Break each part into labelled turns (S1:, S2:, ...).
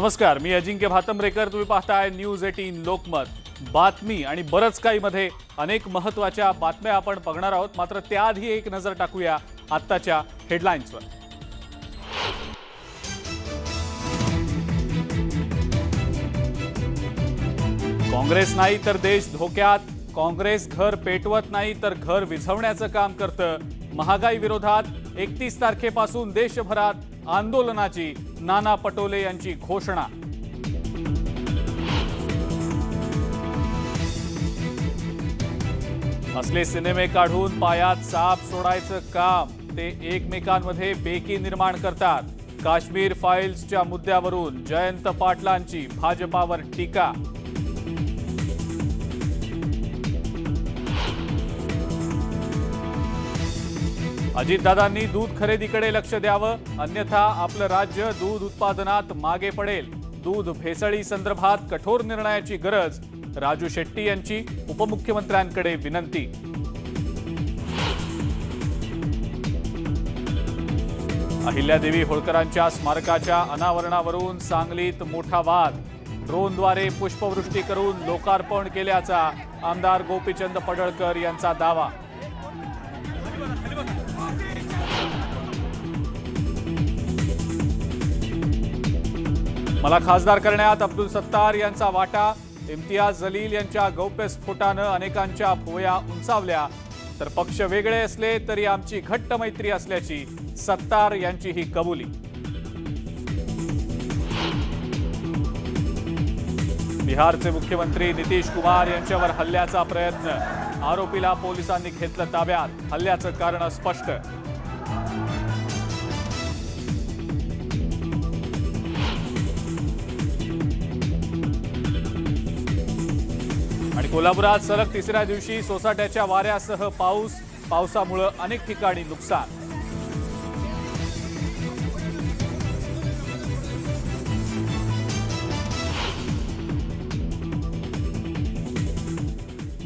S1: नमस्कार मी अजिंक्य भातंब्रेकर तुम्ही पाहताय न्यूज एटीन लोकमत बातमी आणि बरंच काहीमध्ये अनेक महत्त्वाच्या बातम्या आपण बघणार आहोत मात्र त्याआधी एक नजर टाकूया आत्ताच्या हेडलाईन्सवर काँग्रेस नाही तर देश धोक्यात काँग्रेस घर पेटवत नाही तर घर विझवण्याचं काम करतं महागाई विरोधात एकतीस तारखेपासून देशभरात आंदोलनाची नाना पटोले यांची घोषणा असले सिनेमे काढून पायात साप सोडायचं काम ते एकमेकांमध्ये बेकी निर्माण करतात काश्मीर फाईल्सच्या मुद्द्यावरून जयंत पाटलांची भाजपावर टीका अजितदादांनी दूध खरेदीकडे लक्ष द्यावं अन्यथा आपलं राज्य दूध उत्पादनात मागे पडेल दूध भेसळी संदर्भात कठोर निर्णयाची गरज राजू शेट्टी यांची उपमुख्यमंत्र्यांकडे विनंती अहिल्यादेवी होळकरांच्या स्मारकाच्या अनावरणावरून सांगलीत मोठा वाद ड्रोनद्वारे पुष्पवृष्टी करून लोकार्पण केल्याचा आमदार गोपीचंद पडळकर यांचा दावा मला खासदार करण्यात अब्दुल सत्तार यांचा वाटा इम्तियाज जलील यांच्या गौप्यस्फोटानं अनेकांच्या भुवया उंचावल्या तर पक्ष वेगळे असले तरी आमची घट्ट मैत्री असल्याची सत्तार यांची ही कबुली बिहारचे मुख्यमंत्री नितीश कुमार यांच्यावर हल्ल्याचा प्रयत्न आरोपीला पोलिसांनी घेतलं ताब्यात हल्ल्याचं कारण स्पष्ट कोल्हापुरात सलग तिसऱ्या दिवशी सोसाट्याच्या वाऱ्यासह पाऊस पावसामुळं अनेक ठिकाणी नुकसान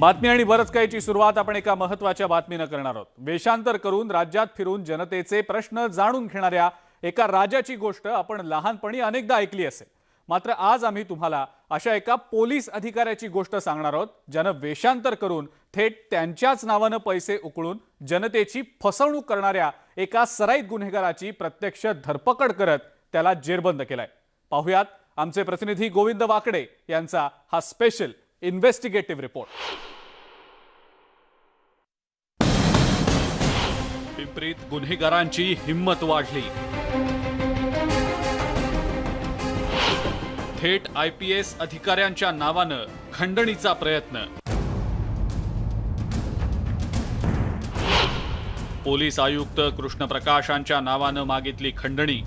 S1: बातमी आणि बरंच सुरुवात आपण एका महत्वाच्या बातमीनं करणार आहोत वेषांतर करून राज्यात फिरून जनतेचे प्रश्न जाणून घेणाऱ्या एका राजाची गोष्ट आपण लहानपणी अनेकदा ऐकली असेल मात्र आज आम्ही तुम्हाला अशा एका पोलीस अधिकाऱ्याची गोष्ट सांगणार आहोत ज्यानं वेषांतर करून थेट त्यांच्याच नावानं पैसे उकळून जनतेची फसवणूक करणाऱ्या एका सराईत गुन्हेगाराची प्रत्यक्ष धरपकड करत त्याला जेरबंद केलाय पाहुयात आमचे प्रतिनिधी गोविंद वाकडे यांचा हा स्पेशल इन्व्हेस्टिगेटिव्ह रिपोर्ट पिंपरीत गुन्हेगारांची हिंमत वाढली थेट आयपीएस अधिकाऱ्यांच्या नावानं खंडणीचा प्रयत्न पोलीस आयुक्त कृष्णप्रकाशांच्या नावानं मागितली खंडणी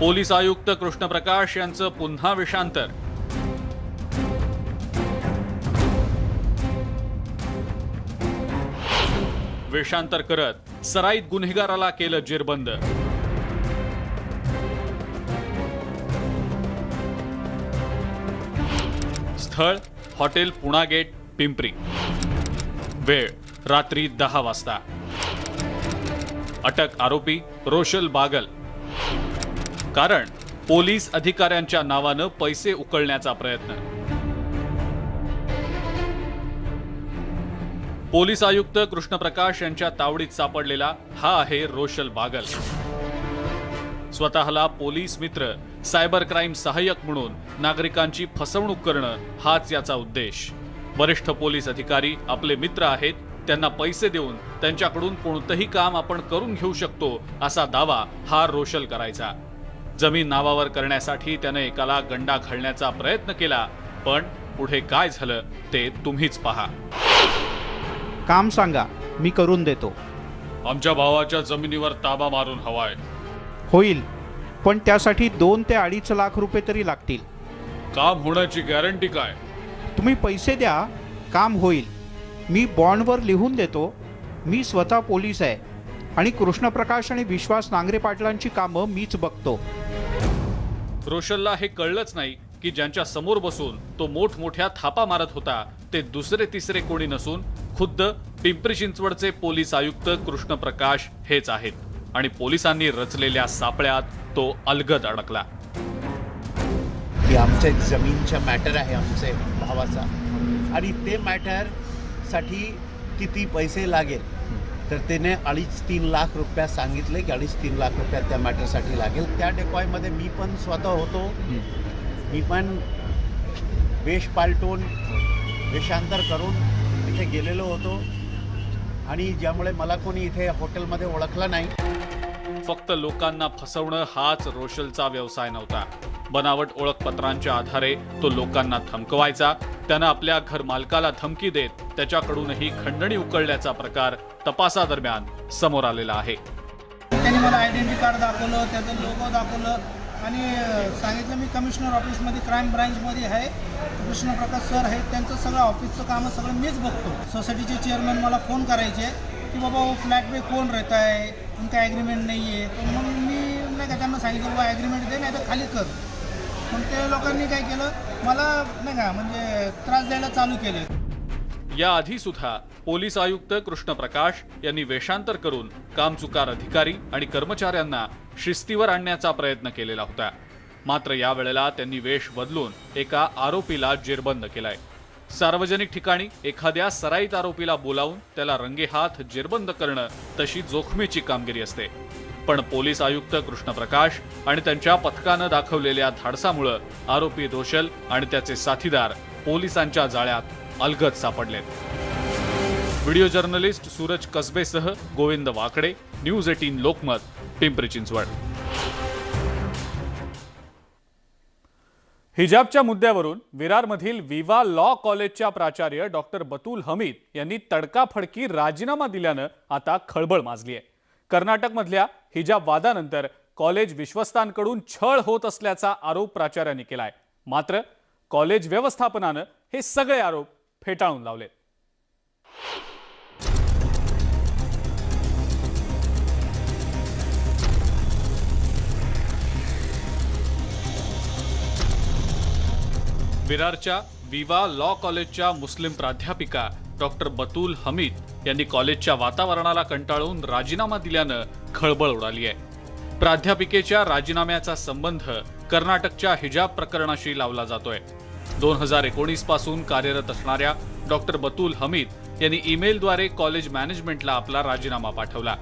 S1: पोलीस आयुक्त कृष्णप्रकाश यांचं पुन्हा विषांतर वेषांतर करत सराईत गुन्हेगाराला केलं जेरबंद स्थळ हॉटेल पुणा गेट पिंपरी वेळ रात्री दहा वाजता अटक आरोपी रोशल बागल कारण पोलीस अधिकाऱ्यांच्या नावानं पैसे उकळण्याचा प्रयत्न पोलीस आयुक्त कृष्णप्रकाश यांच्या तावडीत सापडलेला हा आहे रोशल बागल स्वतःला पोलीस मित्र सायबर क्राईम सहाय्यक म्हणून नागरिकांची फसवणूक करणं हाच याचा उद्देश वरिष्ठ पोलीस अधिकारी आपले मित्र आहेत त्यांना पैसे देऊन त्यांच्याकडून कोणतंही काम आपण करून घेऊ शकतो असा दावा हा रोशल करायचा जमीन नावावर करण्यासाठी त्याने एकाला गंडा घालण्याचा प्रयत्न केला पण पुढे काय झालं ते तुम्हीच पहा
S2: काम सांगा मी करून देतो
S3: आमच्या भावाच्या जमिनीवर ताबा मारून हवाय
S2: होईल पण त्यासाठी दोन ते अडीच लाख रुपये तरी लागतील
S3: काम होण्याची गॅरंटी काय
S2: तुम्ही पैसे द्या काम होईल मी बॉन्डवर लिहून देतो मी स्वतः पोलीस आहे आणि कृष्णप्रकाश आणि विश्वास नांगरे पाटलांची कामं मीच बघतो
S1: रोशनला हे कळलंच नाही की ज्यांच्या समोर बसून तो मोठमोठ्या थापा मारत होता ते दुसरे तिसरे कोणी नसून खुद्द पिंपरी चिंचवडचे पोलीस आयुक्त कृष्णप्रकाश हेच आहेत आणि पोलिसांनी रचलेल्या सापळ्यात तो अलगद अडकला
S4: आमच्या जमीनच्या मॅटर आहे आमचे भावाचा आणि ते मॅटर साठी किती पैसे लागेल तर त्याने अडीच तीन लाख रुपया सांगितले की अडीच तीन लाख रुपया त्या मॅटरसाठी लागेल त्या डेकॉयमध्ये मी पण स्वतः होतो मी पण वेश पालटून वेशांतर करून तिथे गेलेलो होतो आणि ज्यामुळे मला कोणी इथे हॉटेलमध्ये ओळखला नाही
S1: फक्त लोकांना फसवणं हाच रोशलचा व्यवसाय नव्हता बनावट ओळखपत्रांच्या आधारे तो लोकांना थमकवायचा त्यानं आपल्या घर मालकाला धमकी देत त्याच्याकडूनही खंडणी उकळल्याचा प्रकार तपासादरम्यान समोर आलेला आहे
S5: त्यांनी मला आयडेंटिटी कार्ड दाखवलं त्याचं लोगो दाखवलं आणि सांगितलं मी कमिशनर ऑफिसमध्ये क्राईम ब्रांचमध्ये आहे कृष्णप्रकाश सर आहेत त्यांचं सगळं ऑफिसचं काम सगळं मीच बघतो सोसायटीचे चेअरमन मला फोन करायचे की बाबा फ्लॅट बे कोण राहत आहे तुमचा ॲग्रीमेंट नाही आहे तर मग मी नाही का त्यांना सांगितलं बाबा ॲग्रीमेंट दे नाही तर खाली कर पण त्या लोकांनी काय केलं मला नाही का म्हणजे त्रास द्यायला चालू केले
S1: याआधी सुद्धा पोलीस आयुक्त कृष्णप्रकाश यांनी वेषांतर करून कामचुकार अधिकारी आणि कर्मचाऱ्यांना शिस्तीवर आणण्याचा प्रयत्न केलेला होता मात्र यावेळेला त्यांनी वेश बदलून एका आरोपीला जेरबंद केलाय सार्वजनिक ठिकाणी एखाद्या सराईत आरोपीला बोलावून त्याला रंगेहात जेरबंद करणं तशी जोखमीची कामगिरी असते पण पोलीस आयुक्त कृष्णप्रकाश आणि त्यांच्या पथकानं दाखवलेल्या धाडसामुळं आरोपी रोशल आणि त्याचे साथीदार पोलिसांच्या जाळ्यात अलगद सापडलेत व्हिडिओ जर्नलिस्ट सूरज कसबेसह गोविंद वाकडे न्यूज एटीन लोकमत पिंपरी चिंचवड हिजाबच्या मुद्द्यावरून विरारमधील विवा लॉ कॉलेजच्या प्राचार्य डॉक्टर बतूल हमीद यांनी तडकाफडकी राजीनामा दिल्यानं आता खळबळ माजली आहे कर्नाटकमधल्या हिजाब वादानंतर कॉलेज विश्वस्तांकडून छळ होत असल्याचा आरोप प्राचार्यांनी केलाय मात्र कॉलेज व्यवस्थापनानं हे सगळे आरोप फेटाळून लावलेत विरारच्या विवा लॉ कॉलेजच्या मुस्लिम प्राध्यापिका डॉक्टर बतूल हमीद यांनी कॉलेजच्या वातावरणाला कंटाळून राजीनामा दिल्यानं खळबळ उडाली आहे प्राध्यापिकेच्या राजीनाम्याचा संबंध कर्नाटकच्या हिजाब प्रकरणाशी लावला जातोय दोन हजार एकोणीस पासून कार्यरत असणाऱ्या डॉक्टर बतूल हमीद यांनी ईमेलद्वारे कॉलेज मॅनेजमेंटला आपला राजीनामा पाठवला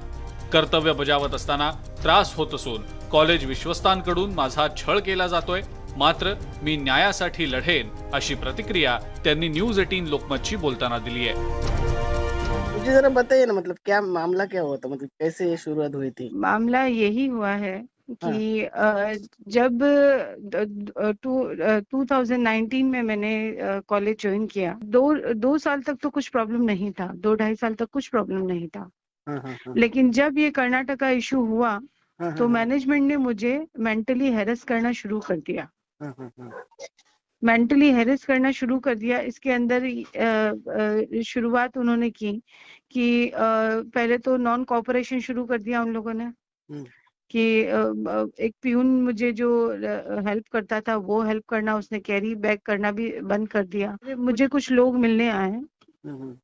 S1: कर्तव्य बजावत असताना त्रास होत असून कॉलेज विश्वस्तांकडून माझा छळ केला जातोय मात्र मी न्यायासाठी लढेन अशी प्रतिक्रिया त्यांनी न्यूज एटीन लोकमतशी बोलताना दिली आहे
S6: मुझे जरा बताइए ना मतलब क्या मामला क्या हुआ था मतलब कैसे ये शुरुआत हुई थी
S7: मामला यही हुआ है कि हाँ. जब टू 2019 में मैंने कॉलेज ज्वाइन किया दो दो साल तक तो कुछ प्रॉब्लम नहीं था दो ढाई साल तक कुछ प्रॉब्लम नहीं था हाँ, हाँ, हाँ. लेकिन जब ये कर्नाटका इशू हुआ हाँ, हाँ, तो मैनेजमेंट ने मुझे मेंटली हेरस करना शुरू कर दिया मेंटली हेरेस करना शुरू कर दिया इसके अंदर शुरुआत उन्होंने की कि पहले तो नॉन कॉपरेशन शुरू कर दिया उन लोगों ने हम्म। कि एक प्यून मुझे जो हेल्प करता था वो हेल्प करना उसने कैरी बैग करना भी बंद कर दिया मुझे कुछ लोग मिलने आए हम्म।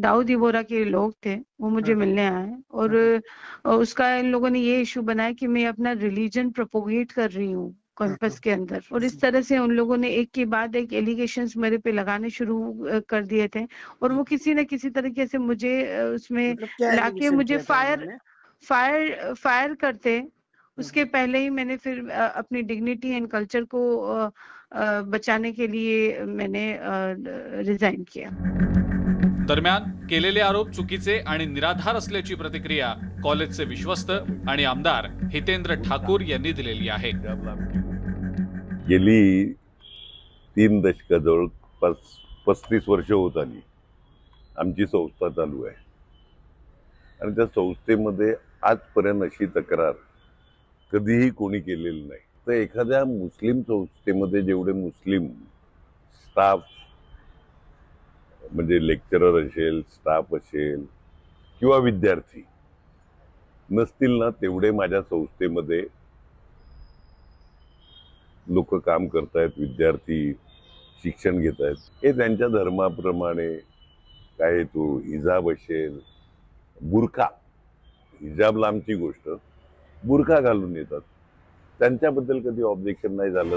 S7: दाऊदी बोरा के लोग थे वो मुझे हम्म। मिलने आए और उसका इन लोगों ने ये इशू बनाया कि मैं अपना रिलीजन प्रोपोगेट कर रही हूँ कैंपस के अंदर और इस तरह से उन लोगों ने एक के बाद एक एलिगेशन मेरे पे लगाने शुरू कर दिए थे और वो किसी न किसी तरीके से मुझे उसमें लाके मुझे फायर फायर फायर करते उसके पहले ही मैंने फिर अपनी डिग्निटी एंड कल्चर को बचाने के लिए मैंने रिजाइन किया
S1: दरम्यान केलेले आरोप चुकीचे आणि निराधार असल्याची प्रतिक्रिया कॉलेजचे विश्वस्त आणि आमदार हितेंद्र ठाकूर यांनी दिलेली आहे
S8: गेली तीन दशक जवळपास पस्तीस वर्ष होत आली आमची संस्था चालू आहे आणि त्या संस्थेमध्ये आजपर्यंत अशी तक्रार कधीही कोणी केलेली नाही तर एखाद्या मुस्लिम संस्थेमध्ये जेवढे मुस्लिम स्टाफ म्हणजे लेक्चरर असेल स्टाफ असेल किंवा विद्यार्थी नसतील ना तेवढे माझ्या संस्थेमध्ये लोक काम करतायत विद्यार्थी शिक्षण घेत आहेत हे त्यांच्या धर्माप्रमाणे काय तो हिजाब असेल बुरखा हिजाब लांबची गोष्ट बुरखा घालून येतात त्यांच्याबद्दल कधी ऑब्जेक्शन नाही झालं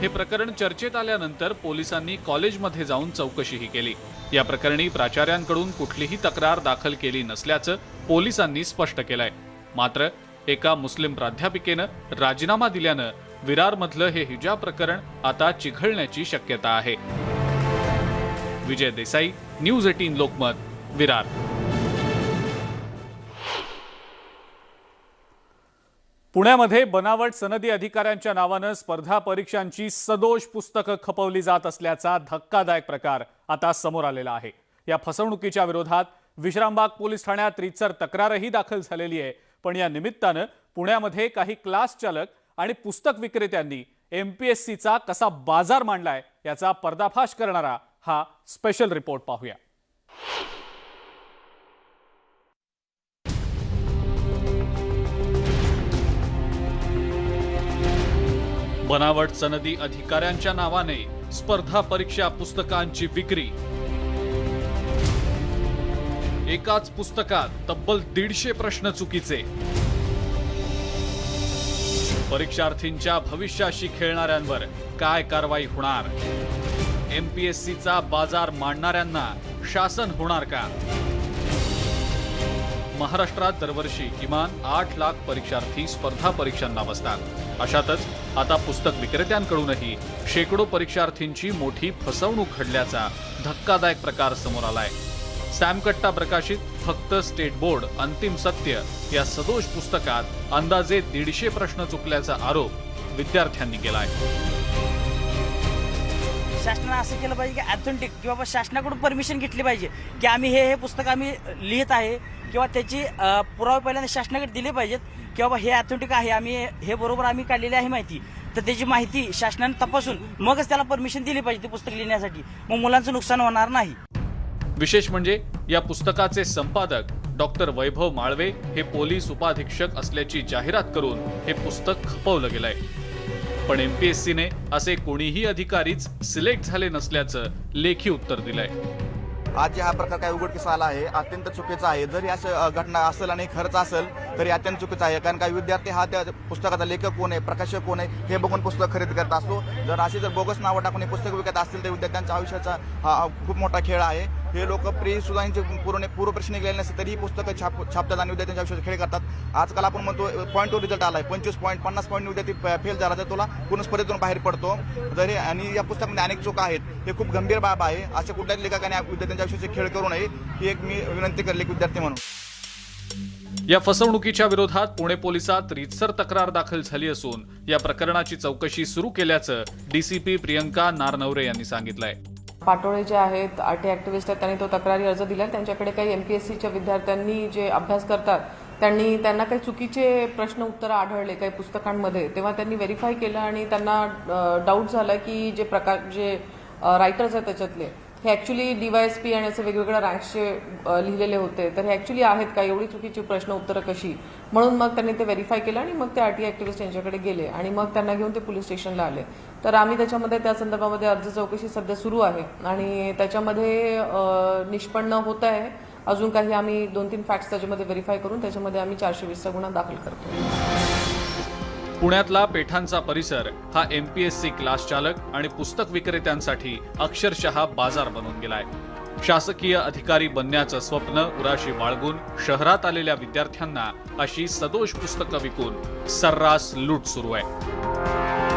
S1: हे प्रकरण चर्चेत आल्यानंतर पोलिसांनी कॉलेजमध्ये जाऊन चौकशीही केली या प्रकरणी प्राचार्यांकडून कुठलीही तक्रार दाखल केली नसल्याचं पोलिसांनी स्पष्ट केलंय मात्र एका मुस्लिम प्राध्यापिकेनं राजीनामा दिल्यानं विरारमधलं हे हिजा प्रकरण आता चिघळण्याची शक्यता आहे विजय देसाई न्यूज एटीन लोकमत विरार पुण्यामध्ये बनावट सनदी अधिकाऱ्यांच्या नावानं स्पर्धा परीक्षांची सदोष पुस्तकं खपवली जात असल्याचा धक्कादायक प्रकार आता समोर आलेला आहे या फसवणुकीच्या विरोधात विश्रामबाग पोलीस ठाण्यात रितसर तक्रारही दाखल झालेली आहे पण या निमित्तानं पुण्यामध्ये काही क्लास चालक आणि पुस्तक विक्रेत्यांनी एमपीएससीचा कसा बाजार मांडलाय याचा पर्दाफाश करणारा हा स्पेशल रिपोर्ट पाहूया बनावट सनदी अधिकाऱ्यांच्या नावाने स्पर्धा परीक्षा पुस्तकांची विक्री एकाच पुस्तकात तब्बल दीडशे प्रश्न चुकीचे परीक्षार्थींच्या भविष्याशी खेळणाऱ्यांवर काय कारवाई होणार एमपीएससीचा बाजार मांडणाऱ्यांना शासन होणार का महाराष्ट्रात दरवर्षी किमान आठ लाख परीक्षार्थी स्पर्धा परीक्षांना बसतात अशातच आता पुस्तक विक्रेत्यांकडूनही शेकडो परीक्षार्थींची मोठी फसवणूक घडल्याचा धक्कादायक प्रकार समोर आलाय सॅमकट्टा प्रकाशित फक्त स्टेट बोर्ड अंतिम सत्य या सदोष पुस्तकात अंदाजे दीडशे प्रश्न चुकल्याचा आरोप विद्यार्थ्यांनी केलाय
S9: शासनानं असं केलं पाहिजे की ऑथेंटिक किंवा शासनाकडून परमिशन घेतली पाहिजे की आम्ही हे हे पुस्तक आम्ही लिहित आहे किंवा त्याची पुरावे पहिल्यांदा शासनाकडे दिले पाहिजेत की बाबा हे ऑथेंटिक आहे आम्ही हे बरोबर आम्ही काढलेली आहे माहिती तर त्याची माहिती शासनाने तपासून मगच त्याला परमिशन दिली पाहिजे ते पुस्तक लिहिण्यासाठी मग मुलांचं नुकसान होणार नाही
S1: विशेष म्हणजे या पुस्तकाचे संपादक डॉक्टर वैभव माळवे हे पोलीस उपाधीक्षक असल्याची जाहिरात करून हे पुस्तक खपवलं गेलंय पण एमपीएससीने असे कोणीही अधिकारीच सिलेक्ट झाले नसल्याचं लेखी उत्तर दिलंय
S10: आज जे हा प्रकार काय उघडकीस आला आहे अत्यंत चुकीचा आहे जरी या घटना असेल आणि खर्च असेल तरी अत्यंत चुकीचा आहे कारण काही विद्यार्थी हा त्या पुस्तकाचा लेखक कोण आहे प्रकाशक कोण आहे हे बघून पुस्तक खरेदी करत असतो जर अशी जर बोगस नावं टाकून पुस्तक विकत असतील तर विद्यार्थ्यांच्या आयुष्याचा हा खूप मोठा खेळ आहे हे लोक सुद्धा यांचे पूर्ण प्रश्न निघाले नसते तरीही पुस्तकं छाप छापतात आणि विद्यार्थ्यांच्या आयुष्यात खेळ करतात आजकाल आपण म्हणतो पॉईंटवर रिझल्ट आलाय आहे पंचवीस पॉईंट पन्नास पॉईंट विद्यार्थी फेल झाला तर तुला पूर्ण स्पर्धेतून बाहेर पडतो जरी आणि या पुस्तकामध्ये अनेक चुका आहेत हे खूप गंभीर बाब आहे अशा कुठल्याच लेखकाने विद्यार्थ्यांच्या आयुष्याचे खेळ करू नये ही एक मी विनंती करली विद्यार्थी म्हणून
S1: या फसवणुकीच्या विरोधात पुणे पोलिसात रितसर तक्रार दाखल झाली असून या प्रकरणाची चौकशी सुरू केल्याचं डीसीपी प्रियंका नारनवरे यांनी सांगितलंय
S11: पाटोळे जे आहेत आर टी आहेत त्यांनी तो तक्रारी अर्ज दिला त्यांच्याकडे काही एम पी एस सीच्या विद्यार्थ्यांनी जे अभ्यास करतात त्यांनी त्यांना काही चुकीचे प्रश्न उत्तर आढळले काही पुस्तकांमध्ये तेव्हा त्यांनी व्हेरीफाय केलं आणि त्यांना डाऊट झाला की जे प्रकार जे रायटर्स आहेत त्याच्यातले हे actually D Y S P आणि असे वेगवेगळ्या रँक्सचे लिहिलेले होते तर हे ॲक्च्युली आहेत का एवढी चुकीची प्रश्न उत्तरं कशी म्हणून मग त्यांनी ते व्हेरीफाय केलं आणि मग ते आर टी ॲक्टिव्हिस्ट यांच्याकडे गेले आणि मग त्यांना घेऊन ते पोलीस स्टेशनला आले तर आम्ही त्याच्यामध्ये त्या संदर्भामध्ये अर्ज चौकशी सध्या सुरू आहे आणि त्याच्यामध्ये निष्पन्न होत आहे अजून काही आम्ही दोन तीन फॅक्ट्स त्याच्यामध्ये व्हेरीफाय करून त्याच्यामध्ये आम्ही चारशे वीसचा गुन्हा दाखल करतो
S1: पुण्यातला पेठांचा परिसर हा एमपीएससी क्लास चालक आणि पुस्तक विक्रेत्यांसाठी अक्षरशः बाजार बनून गेलाय शासकीय अधिकारी बनण्याचं स्वप्न उराशी बाळगून शहरात आलेल्या विद्यार्थ्यांना अशी सदोष पुस्तकं विकून सर्रास लूट सुरू आहे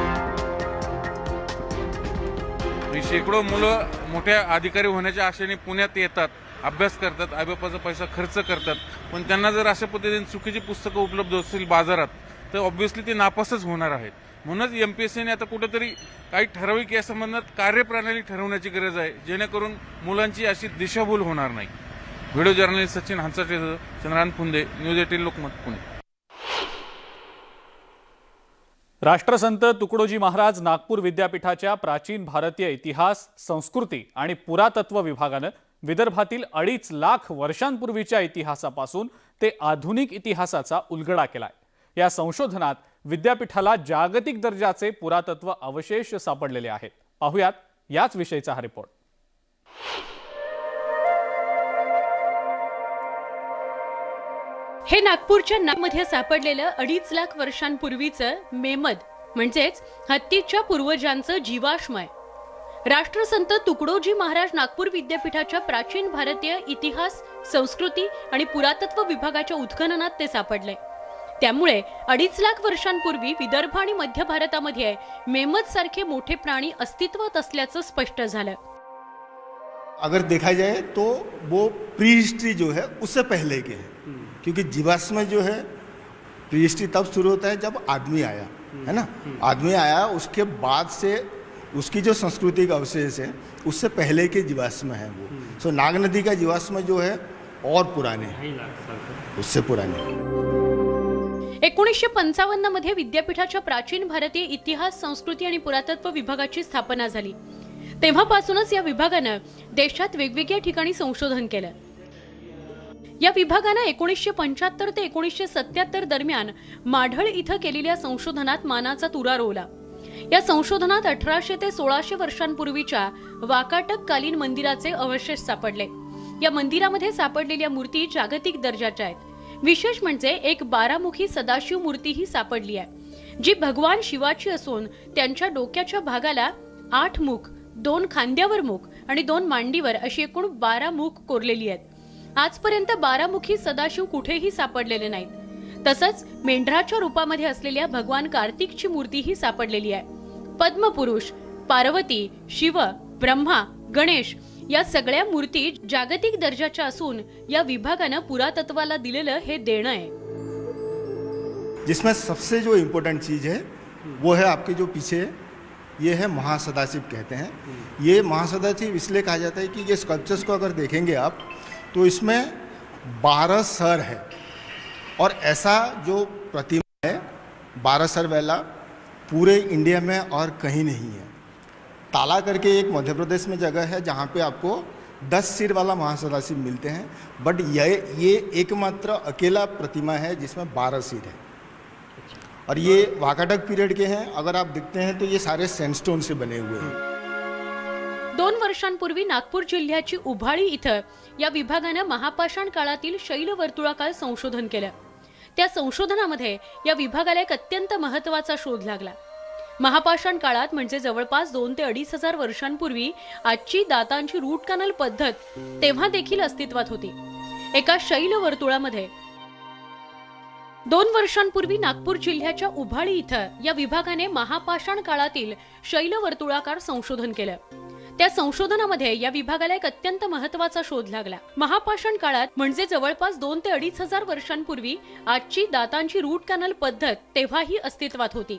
S12: ही शेकडो मुलं मोठ्या अधिकारी होण्याच्या आशेने पुण्यात येतात अभ्यास करतात आईबापाचा पैसा खर्च करतात पण त्यांना जर अशा पद्धतीने चुकीची पुस्तकं उपलब्ध असतील बाजारात तर ऑब्व्हियसली ते नापासच होणार आहेत म्हणूनच एम पी एस सीने आता कुठेतरी काही ठराविक या संबंधात कार्यप्रणाली ठरवण्याची गरज आहे जेणेकरून मुलांची अशी दिशाभूल होणार नाही
S1: व्हिडिओ जर्नलिस्ट सचिन हंसाटे चंद्रान फुंदे न्यूज एटीन लोकमत पुणे राष्ट्रसंत तुकडोजी महाराज नागपूर विद्यापीठाच्या प्राचीन भारतीय इतिहास संस्कृती आणि पुरातत्व विभागानं विदर्भातील अडीच लाख वर्षांपूर्वीच्या इतिहासापासून ते आधुनिक इतिहासाचा उलगडा केलाय या संशोधनात विद्यापीठाला जागतिक दर्जाचे पुरातत्व अवशेष सापडलेले आहेत पाहुयात याच विषयीचा हा रिपोर्ट
S13: हे नागपूरच्या नागमध्ये सापडलेलं अडीच लाख वर्षांपूर्वीचं मेमद म्हणजेच हत्तीच्या पूर्वजांचं जीवाश्मय राष्ट्रसंत तुकडोजी महाराज नागपूर विद्यापीठाच्या प्राचीन भारतीय इतिहास संस्कृती आणि पुरातत्व विभागाच्या उत्खननात ते सापडले त्यामुळे अडीच लाख वर्षांपूर्वी विदर्भ आणि मध्य भारतामध्ये मेमद सारखे मोठे प्राणी अस्तित्वात असल्याचं स्पष्ट झालं
S14: अगर देखा जाए तो वो प्री हिस्ट्री जो है उससे पहले के हैं क्योंकि जीवाश्म जो है प्रीहिस्ट्री तब शुरू होता है जब आदमी आया है ना आदमी आया उसके बाद से उसकी जो सांस्कृतिक अवशेष है उससे पहले के जीवाश्म है वो सो नाग नदी का जीवाश्म जो है और पुराने उससे पुराने
S13: एकोणीसशे मध्ये विद्यापीठाच्या प्राचीन भारतीय इतिहास संस्कृती आणि पुरातत्व विभागाची स्थापना झाली तेव्हापासूनच या विभागानं देशात वेगवेगळ्या ठिकाणी संशोधन केलं या विभागानं एकोणीसशे पंच्याहत्तर ते एकोणीसशे सत्याहत्तर दरम्यान माढळ इथं केलेल्या संशोधनात मानाचा तुरा रोवला या संशोधनात अठराशे ते सोळाशे वर्षांपूर्वीच्या वाकाटक कालीन मंदिराचे अवशेष सापडले या मंदिरामध्ये सापडलेल्या मूर्ती जागतिक दर्जाच्या आहेत विशेष म्हणजे एक बारामुखी सदाशिव मूर्तीही सापडली आहे जी भगवान शिवाची असून त्यांच्या डोक्याच्या भागाला आठ मुख दोन खांद्यावर मुख आणि दोन मांडीवर अशी एकूण बारा मुख कोरलेली आहेत आजपर्यंत बारामुखी सदाशिव कुठेही सापडलेले नाहीत तसंच मेंढराच्या रूपामध्ये असलेल्या भगवान कार्तिकची मूर्तीही सापडलेली आहे पद्मपुरुष पार्वती शिव ब्रह्मा गणेश या सगळ्या मूर्ती जागतिक दर्जाच्या असून या विभागानं पुरातत्वाला दिलेलं हे देणं आहे
S14: जिसमें सबसे जो इम्पोर्टेंट चीज़ है वो है आपके जो पीछे ये है महासदाशिव कहते हैं ये महासदाशिव इसलिए कहा जाता है कि ये स्कल्पचर्स को अगर देखेंगे आप तो इसमें बारह सर है और ऐसा जो प्रतिमा है बारह सर वाला पूरे इंडिया में और कहीं नहीं है ताला करके एक मध्य प्रदेश में जगह है जहाँ पे आपको दस सिर वाला महासदाशिव मिलते हैं बट ये ये एकमात्र अकेला प्रतिमा है जिसमें बारह सिर है और ये वाकाटक पीरियड के हैं अगर आप देखते हैं तो ये सारे सैंडस्टोन से बने हुए हैं
S13: वर्षांपूर्वी नागपूर जिल्ह्याची उभाळी इथं या विभागानं महापाषाण काळातील शैल वर्तुळाकाळ संशोधन केलं त्या संशोधनामध्ये या विभागाला एक अत्यंत महत्वाचा शोध लागला महापाषाण काळात म्हणजे जवळपास दोन ते अडीच हजार वर्षांपूर्वी आजची दातांची रूट कॅनल पद्धत तेव्हा देखील अस्तित्वात होती एका शैल वर्तुळामध्ये दोन वर्षांपूर्वी नागपूर जिल्ह्याच्या उभाळी इथं या विभागाने महापाषाण काळातील शैल वर्तुळाकार संशोधन केलं त्या संशोधनामध्ये या विभागाला एक अत्यंत महत्वाचा शोध लागला महापाषाण काळात म्हणजे जवळपास दोन ते अडीच हजार वर्षांपूर्वी आजची दातांची रूट कॅनल पद्धत तेव्हाही अस्तित्वात होती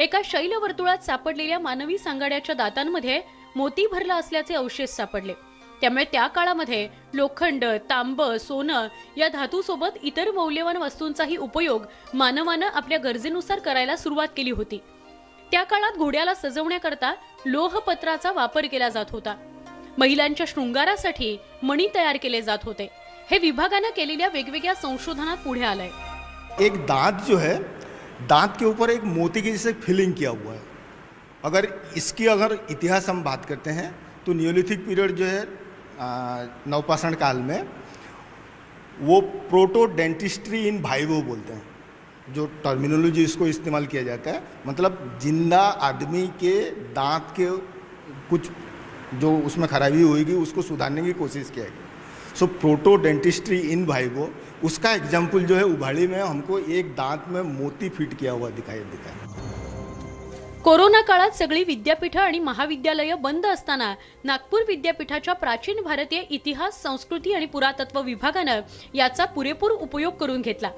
S13: एका शैल वर्तुळात सापडलेल्या मानवी सांगाड्याच्या दातांमध्ये मोती भरला असल्याचे अवशेष सापडले त्यामुळे त्या काळामध्ये लोखंड तांब सोनं या धातूसोबत इतर मौल्यवान वस्तूंचाही उपयोग मानवानं आपल्या गरजेनुसार करायला सुरुवात केली होती त्या काळात घोड्याला सजवण्याकरता लोहपत्राचा वापर केला जात होता महिलांच्या शृंगारासाठी मणी तयार केले जात होते हे विभागानं केलेल्या वेगवेगळ्या संशोधनात पुढे आलंय
S14: एक दांत जो है दांत के ऊपर एक मोती की जैसे फिलिंग किया हुआ है अगर इसकी अगर इतिहास हम बात करते हैं तो नियोलिथिक पीरियड जो है नवपाषाण काल में वो प्रोटो डेंटिस्ट्री इन भाईवो बोलते हैं जो टर्मिनोलॉजी इसको इस्तेमाल किया जाता है मतलब जिंदा आदमी के दांत के कुछ जो उसमें खराबी होगी उसको सुधारने की कोशिश किया गया सो प्रोटो डेंटिस्ट्री इन भाइगो उसका एग्जाम्पल जो है उभाड़ी में हमको एक दांत में मोती फिट किया हुआ दिखाई देता है
S13: कोरोना काळात सगळी विद्यापीठं आणि महाविद्यालयं बंद असताना नागपूर विद्यापीठाच्या प्राचीन भारतीय इतिहास संस्कृती आणि पुरातत्व विभागानं याचा पुरेपूर उपयोग करून घेतला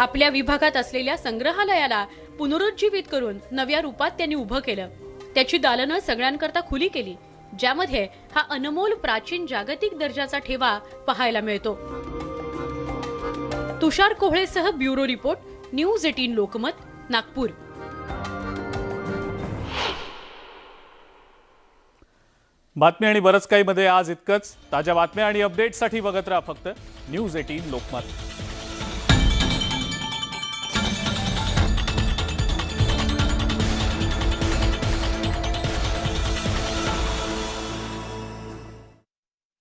S13: आपल्या विभागात असलेल्या संग्रहालयाला पुनरुज्जीवित करून नव्या रूपात त्यांनी उभं केलं त्याची दालनं सगळ्यांकरता खुली केली ज्यामध्ये हा अनमोल प्राचीन जागतिक दर्जाचा ठेवा पाहायला मिळतो तुषार कोहळेसह bureau report news eighteen Lokmat Nagpur
S1: बातमी आणि बरंच काही मध्ये आज इतकंच ताज्या बातम्या आणि अपडेटसाठी बघत राहा फक्त न्यूज एटीन लोकमत